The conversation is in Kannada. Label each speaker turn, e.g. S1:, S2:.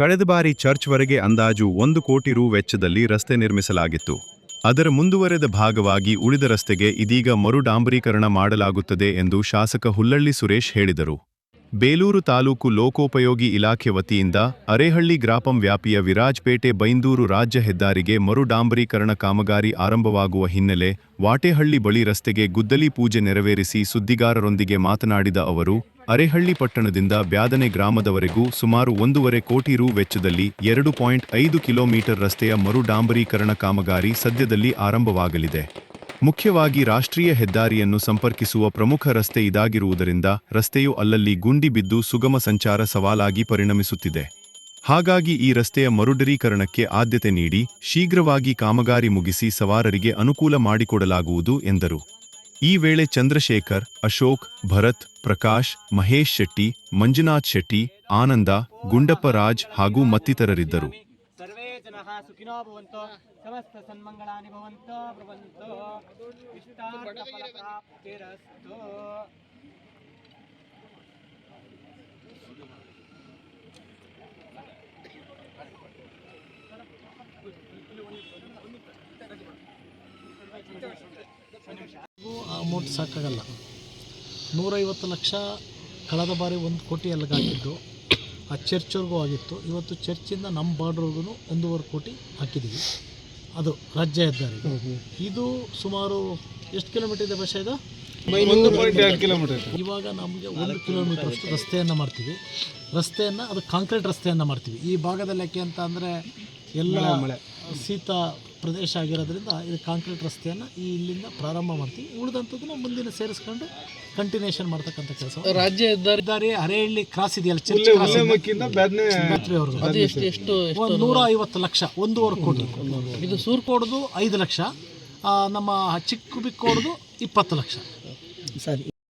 S1: ಕಳೆದ ಬಾರಿ ಚರ್ಚ್ವರೆಗೆ ಅಂದಾಜು ಒಂದು ಕೋಟಿ ರೂ ವೆಚ್ಚದಲ್ಲಿ ರಸ್ತೆ ನಿರ್ಮಿಸಲಾಗಿತ್ತು. ಅದರ ಮುಂದುವರೆದ ಭಾಗವಾಗಿ ಉಳಿದ ರಸ್ತೆಗೆ ಇದೀಗ ಮರು ಡಾಂಬರೀಕರಣ ಮಾಡಲಾಗುತ್ತದೆ ಎಂದು ಶಾಸಕ ಹುಲ್ಲಳ್ಳಿ ಸುರೇಶ್ ಹೇಳಿದರು. ಬೇಲೂರು ತಾಲೂಕು ಲೋಕೋಪಯೋಗಿ ಇಲಾಖೆ ವತಿಯಿಂದ ಅರೇಹಳ್ಳಿ ಗ್ರಾಪಂ ವ್ಯಾಪಿಯ ವಿರಾಜ್ಪೇಟೆ ಬೈಂದೂರು ರಾಜ್ಯ ಹೆದ್ದಾರಿಗೆ ಮರು ಡಾಂಬರೀಕರಣ ಕಾಮಗಾರಿ ಆರಂಭವಾಗುವ ಹಿನ್ನೆಲೆ ವಾಟೆಹಳ್ಳಿ ಬಳಿ ರಸ್ತೆಗೆ ಗುದ್ದಲಿ ಪೂಜೆ ನೆರವೇರಿಸಿ ಸುದ್ದಿಗಾರರೊಂದಿಗೆ ಮಾತನಾಡಿದ ಅವರು ಅರೇಹಳ್ಳಿ ಪಟ್ಟಣದಿಂದ ಬ್ಯಾದನೆ ಗ್ರಾಮದವರೆಗೂ ಸುಮಾರು ಒಂದೂವರೆ ಕೋಟಿ ರು ವೆಚ್ಚದಲ್ಲಿ ಎರಡು ಪಾಯಿಂಟ್ ಐದು ಕಿಲೋಮೀಟರ್ ರಸ್ತೆಯ ಮರು ಡಾಂಬರೀಕರಣ ಕಾಮಗಾರಿ ಸದ್ಯದಲ್ಲಿ ಆರಂಭವಾಗಲಿದೆ. ಮುಖ್ಯವಾಗಿ ರಾಷ್ಟ್ರೀಯ ಹೆದ್ದಾರಿಯನ್ನು ಸಂಪರ್ಕಿಸುವ ಪ್ರಮುಖ ರಸ್ತೆ ಇದಾಗಿರುವುದರಿಂದ ರಸ್ತೆಯು ಅಲ್ಲಲ್ಲಿ ಗುಂಡಿ ಬಿದ್ದು ಸುಗಮ ಸಂಚಾರ ಸವಾಲಾಗಿ ಪರಿಣಮಿಸುತ್ತಿದೆ. ಹಾಗಾಗಿ ಈ ರಸ್ತೆಯ ಮರುಡರೀಕರಣಕ್ಕೆ ಆದ್ಯತೆ ನೀಡಿ ಶೀಘ್ರವಾಗಿ ಕಾಮಗಾರಿ ಮುಗಿಸಿ ಸವಾರರಿಗೆ ಅನುಕೂಲ ಮಾಡಿಕೊಡಲಾಗುವುದು ಎಂದರು. ಈ ವೇಳೆ ಚಂದ್ರಶೇಖರ್, ಅಶೋಕ್, ಭರತ್, ಪ್ರಕಾಶ್, ಮಹೇಶ್ ಶೆಟ್ಟಿ, ಮಂಜುನಾಥ್ ಶೆಟ್ಟಿ, ಆನಂದ, ಗುಂಡಪ್ಪ ರಾಜ್ ಹಾಗೂ ಮತ್ತಿತರರಿದ್ದರು.
S2: ಅಮೌಂಟ್ ಸಾಕಾಗಲ್ಲ. ನೂರೈವತ್ತು ಲಕ್ಷ ಕಳೆದ ಬಾರಿ ಒಂದು ಕೋಟಿ ಅಲ್ಲಿಗಾಗಿದ್ದು ಆ ಚರ್ಚ್ವರೆಗೂ ಆಗಿತ್ತು. ಇವತ್ತು ಚರ್ಚಿಂದ ನಮ್ಮ ಬಾರ್ಡ್ರ್ವರೆಗೂ ಒಂದೂವರೆ ಕೋಟಿ ಹಾಕಿದ್ದೀವಿ ಅದು ರಾಜ್ಯ ಹೆದ್ದಾರಿ ಇದು ಸುಮಾರು ಎಷ್ಟು ಕಿಲೋಮೀಟರ್ ಇದೆ ಬಸ್ ಇದು? ಇವಾಗ ನಮಗೆ ಒಂದು ಕಿಲೋಮೀಟರ್ ಅಷ್ಟು ರಸ್ತೆಯನ್ನು ಮಾಡ್ತೀವಿ. ರಸ್ತೆಯನ್ನು ಅದು ಕಾಂಕ್ರೀಟ್ ರಸ್ತೆಯನ್ನು ಮಾಡ್ತೀವಿ. ಈ ಭಾಗದಲ್ಲಿ ಯಾಕೆ ಅಂತ ಅಂದರೆ ಎಲ್ಲ ಶೀತ ಪ್ರದೇಶ ಆಗಿರೋದ್ರಿಂದ ಇದು ಕಾಂಕ್ರೀಟ್ ರಸ್ತೆಯನ್ನು ಈ ಇಲ್ಲಿಂದ ಪ್ರಾರಂಭ ಮಾಡ್ತೀವಿ. ಉಳಿದಂಥದ್ದನ್ನು ಮುಂದಿನ ಸೇರಿಸ್ಕೊಂಡು ಕಂಟಿನ್ಯೂಷನ್ ಮಾಡ್ತಕ್ಕಂಥ ಕೆಲಸ. ರಾಜ್ಯ ಹೆದ್ದಾರಿ ಹರೇಹಳ್ಳಿ ಕ್ರಾಸ್ ಇದೆಯಲ್ಲ ಚರ್ಚ್ ಕ್ರಾಸ್ ಅದು ಎಷ್ಟು ನೂರ ಐವತ್ತು ಲಕ್ಷ ಒಂದೂವರೆ ಕೋಟಿ. ಇದು ಸೂರ್ಕೋಡ್ದು ಐದು ಲಕ್ಷ ನಮ್ಮ ಚಿಕ್ಕ ಬಿಕ್ಕೋಡ್ದು ಇಪ್ಪತ್ತು ಲಕ್ಷ. ಸರಿ.